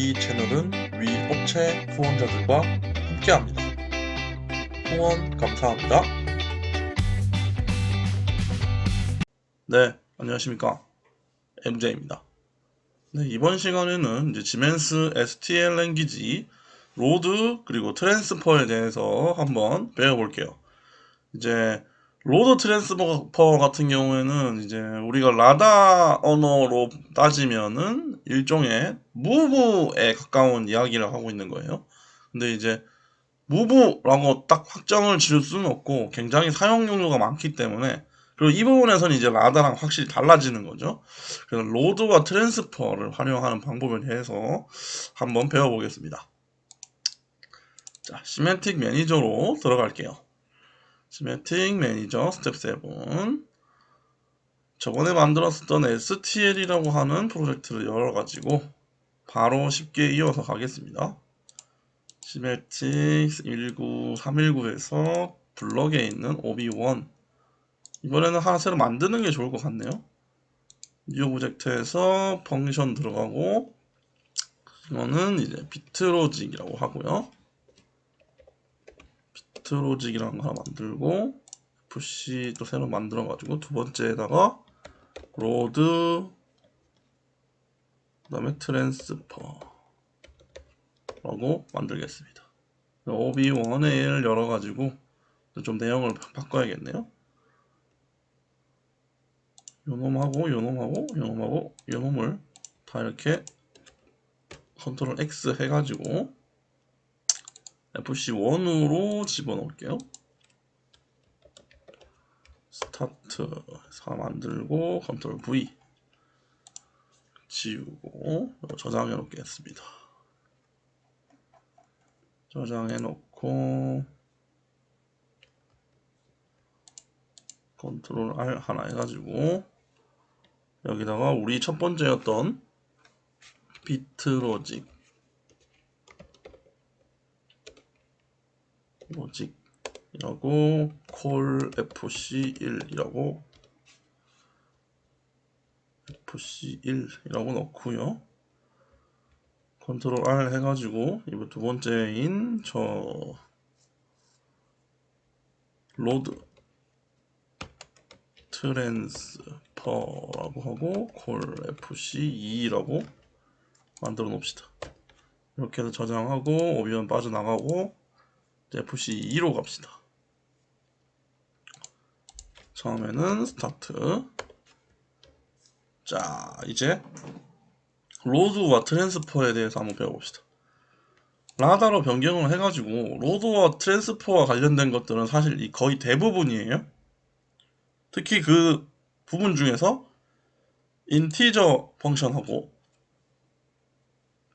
이 채널은 위 업체 후원자들과 함께합니다. 후원 감사합니다. 네, 안녕하십니까. MJ입니다. 네, 이번 시간에는 이제 지멘스 STL 랭귀지 로드 그리고 트랜스퍼에 대해서 한번 배워볼게요. 이제 로드 트랜스퍼 같은 경우에는 이제 우리가 라다 언어로 따지면은 일종의 무브에 가까운 이야기를 하고 있는 거예요. 근데 이제 무브라고 딱 확정을 지을 수는 없고 굉장히 사용 용도가 많기 때문에 그리고 이 부분에서는 이제 라다랑 확실히 달라지는 거죠. 그래서 로드와 트랜스퍼를 활용하는 방법에 대해서 한번 배워보겠습니다. 자, 시멘틱 매니저로 들어갈게요. 시메틱 매니저 스텝 7 저번에 만들었었던 STL이라고 하는 프로젝트를 열어가지고 바로 쉽게 이어서 가겠습니다. 시메틱 19319에서 블럭에 있는 OB1 이번에는 하나 새로 만드는 게 좋을 것 같네요. 뉴 오브젝트에서 펑션 들어가고 이거는 이제 비트로직이라고 하고요. 비트로직이라는 거 하나 만들고 FC 또 새로 만들어 가지고 두 번째에다가 로드 그 다음에 트랜스퍼 라고 만들겠습니다. OB1A를 열어 가지고 좀 내용을 바꿔야겠네요. 요놈하고 요놈하고 요놈하고 요놈을 다 이렇게 컨트롤 X 해가지고 FC1으로 집어넣을게요. 스타트 4 만들고 컨트롤 V 지우고 저장해 놓겠습니다. 저장해 놓고 컨트롤 R 하나 해가지고 여기다가 우리 첫 번째였던 비트로직 로직이라고 콜 fc1이라고 fc1이라고 넣고요. 컨트롤 R 해가지고 이번 두 번째인 저 로드 트랜스퍼라고 하고 콜 fc2라고 만들어 놓읍시다. 이렇게 해서 저장하고 오비언 빠져나가고 FC2로 갑시다. 처음에는 스타트. 자, 이제 로드와 트랜스퍼에 대해서 한번 배워봅시다. 라다로 변경을 해가지고 로드와 트랜스퍼와 관련된 것들은 사실 거의 대부분이에요. 특히 그 부분 중에서 인티저 펑션하고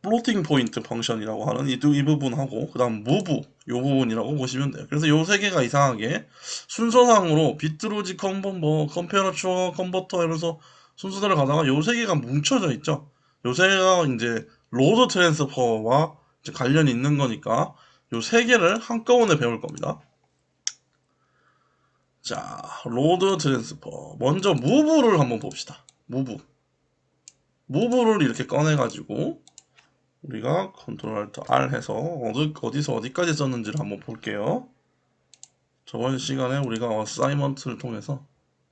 플로팅 포인트 펑션이라고 하는 이, 이 부분하고 그 다음 무브 요 부분이라고 보시면 돼요. 그래서 요세 개가 이상하게 순서상으로 비트로지 컨버 뭐 컴페어처 컨버터 이러면서 순서대로 가다가 요세 개가 뭉쳐져 있죠. 요세 개가 이제 로드 트랜스퍼와 이제 관련이 있는 거니까 요세 개를 한꺼번에 배울 겁니다. 자, 로드 트랜스퍼. 먼저 무브를 한번 봅시다. 무브. 무브를 이렇게 꺼내 가지고 우리가 컨트롤 알트 R 해서 어디, 어디서 어디까지 썼는지를 한번 볼게요. 저번 시간에 우리가 어사이먼트를 통해서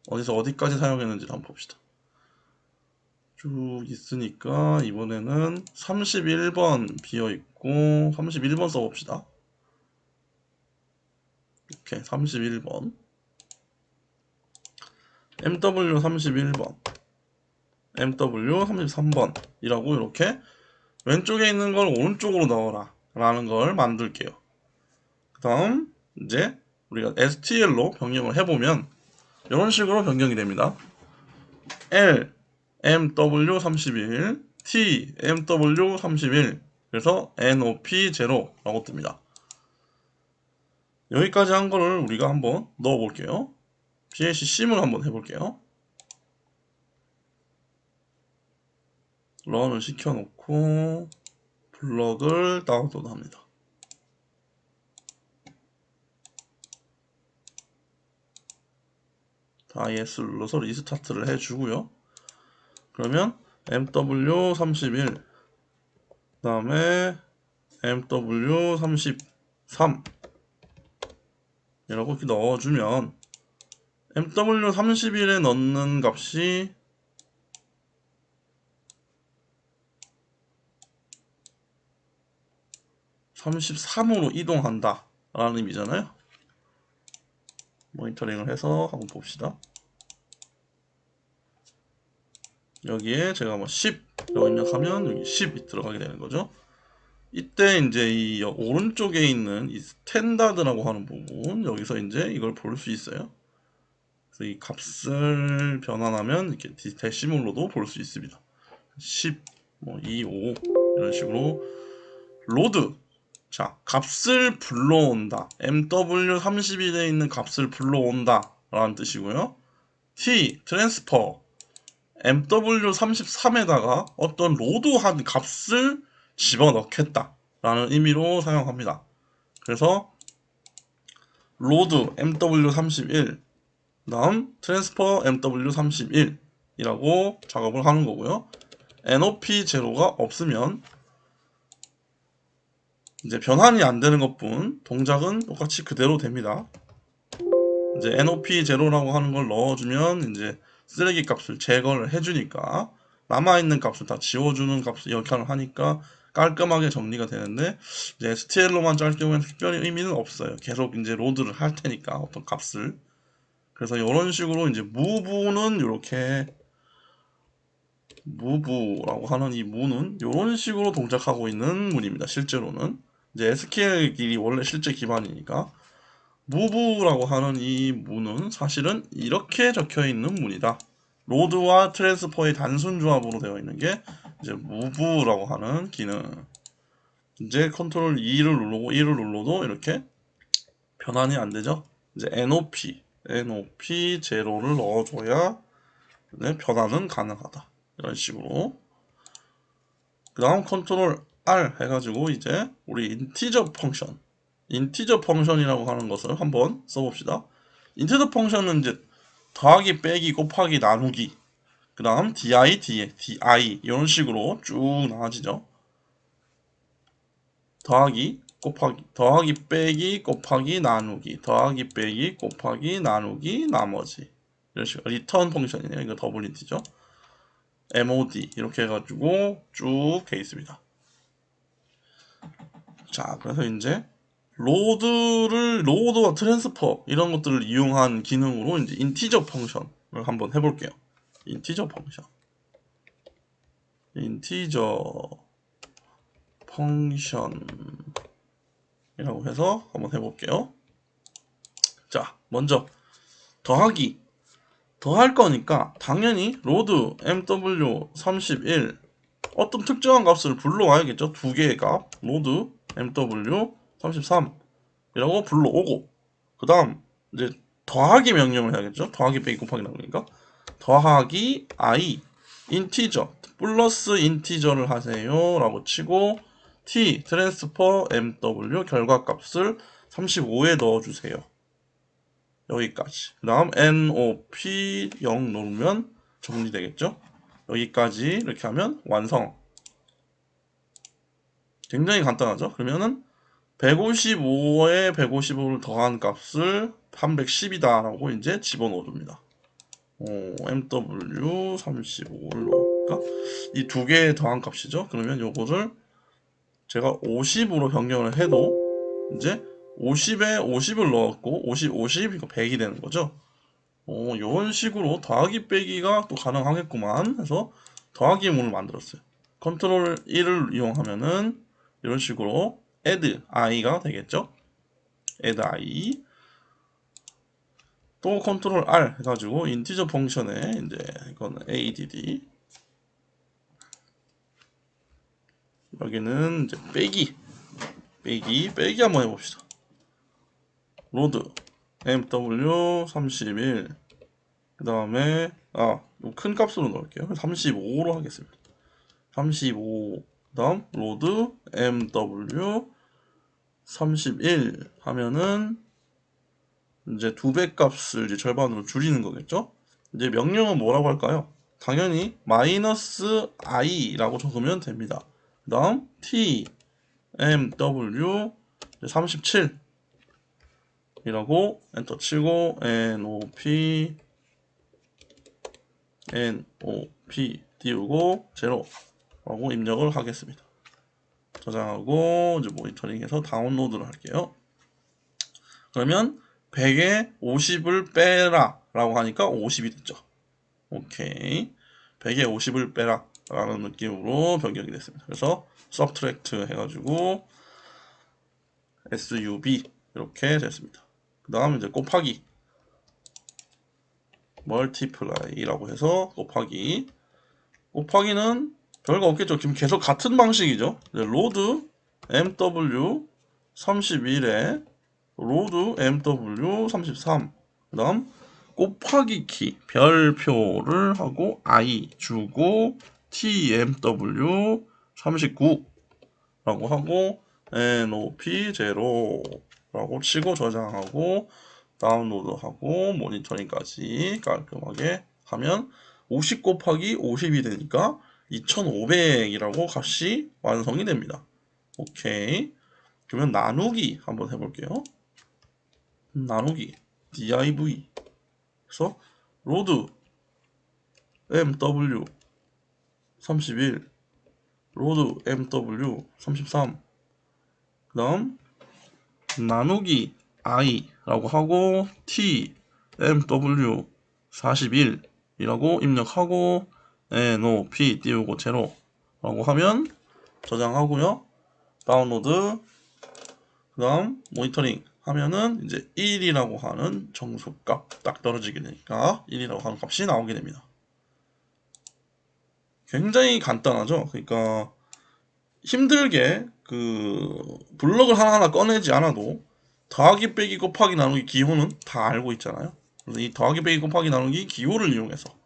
어디서 어디까지 사용했는지를 한번 봅시다. 쭉 있으니까 이번에는 31번 비어있고 31번 써봅시다. 이렇게 31번 MW 31번 MW 33번 이라고 이렇게 왼쪽에 있는 걸 오른쪽으로 넣어라. 라는 걸 만들게요. 그 다음 이제 우리가 STL로 변경을 해보면 이런 식으로 변경이 됩니다. L MW 31 T MW 31 그래서 NOP 0라고 뜹니다. 여기까지 한 거를 우리가 한번 넣어 볼게요. PLC 심을 한번 해볼게요 런을 시켜놓고 블럭을 다운로드 합니다. 다 yes 눌러서 리스타트를 해주고요. 그러면 MW31 그 다음에 MW33 이라고 이렇게 넣어주면 MW31에 넣는 값이 (33으로) 이동한다 라는 의미잖아요 모니터링을 해서 한번 봅시다 여기에 제가 뭐 10이라고 입력하면 여기 10이 들어가게 되는 거죠. 이때 이제 이 오른쪽에 있는 이 스탠다드라고 하는 부분 여기서 이제 이걸 볼 수 있어요. 그래서 이 값을 변환하면 이렇게 디- 데시몰로도 볼 수 있습니다. 10, 뭐 2, 5 이런 식으로 로드 자 값을 불러온다. MW31에 있는 값을 불러온다 라는 뜻이고요. T 트랜스퍼 MW33에다가 어떤 로드한 값을 집어넣겠다 라는 의미로 사용합니다. 그래서 로드 MW31 다음 트랜스퍼 MW31 이라고 작업을 하는 거고요. NOP 제로가 없으면 이제 변환이 안 되는 것뿐 동작은 똑같이 그대로 됩니다. 이제 NOP 제로라고 하는 걸 넣어주면 이제 쓰레기 값을 제거를 해주니까 남아있는 값을 다 지워주는 값을 역할을 하니까 깔끔하게 정리가 되는데 이제 STL로만 짤 경우에는 특별히 의미는 없어요. 계속 이제 로드를 할 테니까 어떤 값을 그래서 이런 식으로 이제 무브는 이렇게 무브라고 하는 이 무는 이런 식으로 동작하고 있는 문입니다. 실제로는 이제 SQL 길이 원래 실제 기반이니까 무브라고 하는 이 문은 사실은 이렇게 적혀 있는 문이다. 로드와 트랜스퍼의 단순 조합으로 되어 있는 게 이제 무브라고 하는 기능. 이제 컨트롤 2를 누르고 1을 눌러도 이렇게 변환이 안 되죠. 이제 NOP, NOP 제로를 넣어줘야 네, 변환은 가능하다. 이런 식으로. 그 다음 컨트롤 R 해가지고 이제 우리 인티저 펑션 인티저 펑션이라고 하는 것을 한번 써봅시다. 인티저 펑션은 이제 더하기, 빼기, 곱하기, 나누기, 그 다음 di, di, di 이런 식으로 쭉 나눠지죠. 더하기, 곱하기, 더하기, 빼기, 곱하기, 나누기, 더하기, 빼기, 곱하기, 나누기, 나머지 이런 식으로 리턴 펑션이네요. 이거 더블 인티죠. mod 이렇게 해가지고 쭉 돼 있습니다. 자, 그래서 이제 로드를 로드와 트랜스퍼 이런 것들을 이용한 기능으로 이제 인티저 펑션을 한번 해볼게요. 인티저 펑션. 인티저 펑션이라고 해서 한번 해볼게요. 자, 먼저 더하기 더할 거니까 당연히 로드 mw31 어떤 특정한 값을 불러와야겠죠. 두 개의 값 로드 mw 33 이라고 불러오고 그 다음 이제 더하기 명령을 해야겠죠? 더하기 빼기 곱하기 나누니까 더하기 i 인티저 플러스 인티저를 하세요 라고 치고 t 트랜스퍼 mw 결과값을 35에 넣어주세요. 여기까지. 그 다음 nop 0 누르면 정리되겠죠? 여기까지 이렇게 하면 완성 굉장히 간단하죠 그러면은 155에 155를 더한 값을 310이다 라고 이제 집어넣어 줍니다. MW 35를 넣을까? 이 두 개의 더한 값이죠. 그러면 요거를 제가 50으로 변경을 해도 이제 50에 50을 넣었고 50, 50, 이거 100이 되는 거죠. 어, 이런 식으로 더하기 빼기가 또 가능하겠구만 해서 더하기 문을 만들었어요. 컨트롤 1을 이용하면은 이런 식으로 add i가 되겠죠. add i 또 컨트롤 R 해가지고 인티저 펑션에 이제 이거는 add 여기는 이제 빼기 빼기 빼기 한번 해봅시다. 로드 mw 31 그 다음에 아큰 값으로 넣을게요. 35로 하겠습니다. 35 다음 로드 mw 31 하면은 이제 두 배 값을 이제 절반으로 줄이는 거겠죠? 이제 명령은 뭐라고 할까요? 당연히 마이너스 i라고 적으면 됩니다. 그 다음 t m w 37 이라고 엔터 치고 n o p n o p 띄우고 제로 라고 입력을 하겠습니다. 저장하고 이제 모니터링해서 다운로드를 할게요. 그러면 100에 50을 빼라 라고 하니까 50이 됐죠. 오케이. 100에 50을 빼라 라는 느낌으로 변경이 됐습니다. 그래서 subtract 해가지고 sub 이렇게 됐습니다. 그 다음 이제 곱하기 multiply라고 해서 곱하기 곱하기는 별거 없겠죠. 지금 계속 같은 방식이죠. 로드 mw 31에 로드 mw 33 그다음 곱하기 키 별표를 하고 i 주고 tmw 39라고 하고 nop 0라고 치고 저장하고 다운로드하고 모니터링까지 깔끔하게 하면 50 곱하기 50이 되니까 2500이라고 값이 완성이 됩니다. 오케이. 그러면 나누기 한번 해볼게요. 나누기 div 그래서 로드 mw 31 로드 mw 33 그다음 나누기 i라고 하고 t mw 41이라고 입력하고 nop 띄우고 제로 라고 하면 저장하고요. 다운로드 그 다음 모니터링 하면은 이제 1이라고 하는 정수값 딱 떨어지게 되니까 1이라고 하는 값이 나오게 됩니다. 굉장히 간단하죠. 그러니까 힘들게 그 블럭을 하나하나 꺼내지 않아도 더하기 빼기 곱하기 나누기 기호는 다 알고 있잖아요. 그래서 이 더하기 빼기 곱하기 나누기 기호를 이용해서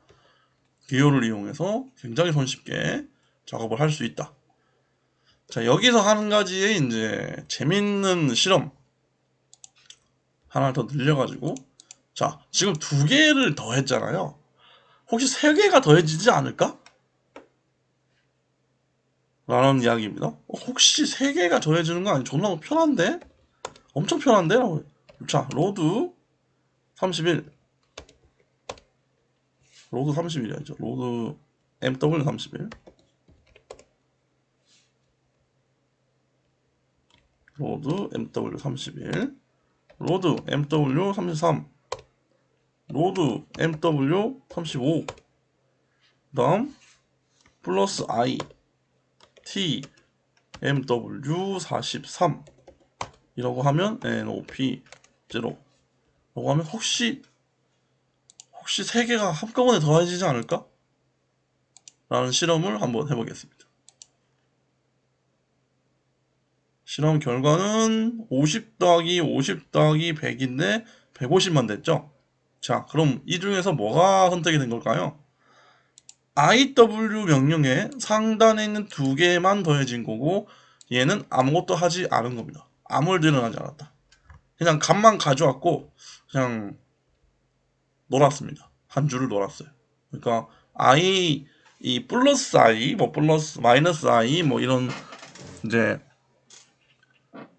기호를 이용해서 굉장히 손쉽게 작업을 할 수 있다. 자, 여기서 한 가지의 이제 재밌는 실험 하나 더 늘려가지고 자, 지금 두 개를 더 했잖아요. 혹시 세 개가 더해지지 않을까? 라는 이야기입니다. 어, 혹시 세 개가 더해지는 거 아니? 존나 편한데? 엄청 편한데? 자, 로드 31 로드 31이죠. 로드 MW 31 로드 MW 31 로드 MW 33 로드 MW 35 다음 플러스 I. T MW 43 이라고 하면 NOP 0 라고 하면 혹시 혹시 세 개가 한꺼번에 더해지지 않을까? 라는 실험을 한번 해보겠습니다. 실험 결과는 50 더하기 50 더하기 100인데 150만 됐죠? 자, 그럼 이 중에서 뭐가 선택이 된 걸까요? IW 명령에 상단에 있는 두 개만 더해진 거고 얘는 아무것도 하지 않은 겁니다. 아무 일도 일어나지 않았다. 그냥 값만 가져왔고 그냥 놀았습니다. 한 줄을 놀았어요. 그러니까 i 이 플러스 i 뭐 플러스 마이너스 i 뭐 이런 이제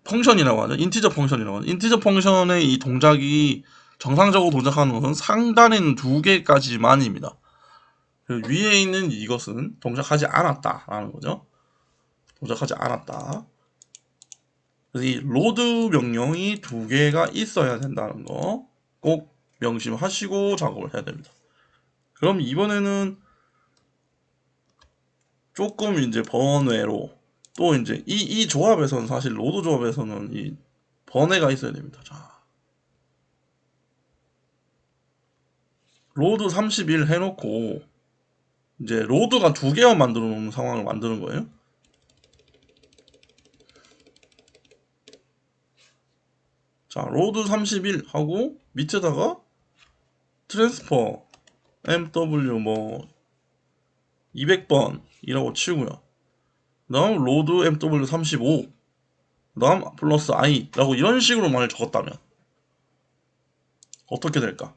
펑션이라고 하죠. 인티저 펑션이라고 하죠. 인티저 펑션의 이 동작이 정상적으로 동작하는 것은 있는 두 개까지만입니다. 위에 있는 이것은 동작하지 않았다라는 거죠. 동작하지 않았다. 그래서 이 로드 명령이 두 개가 있어야 된다는 거 꼭 명심하시고 작업을 해야 됩니다. 그럼 이번에는 조금 이제 번외로 또 이제 이, 이 조합에서는 사실 로드 조합에서는 이 번외가 있어야 됩니다. 자. 로드 31 해놓고 이제 로드가 두 개만 만들어 놓는 상황을 만드는 거예요. 자, 로드 31 하고 밑에다가 트랜스퍼 MW 뭐 200번 이라고 치고요. 그 다음 로드 MW 35그 다음 플러스 i라고 이런 식으로 만약 적었다면 어떻게 될까?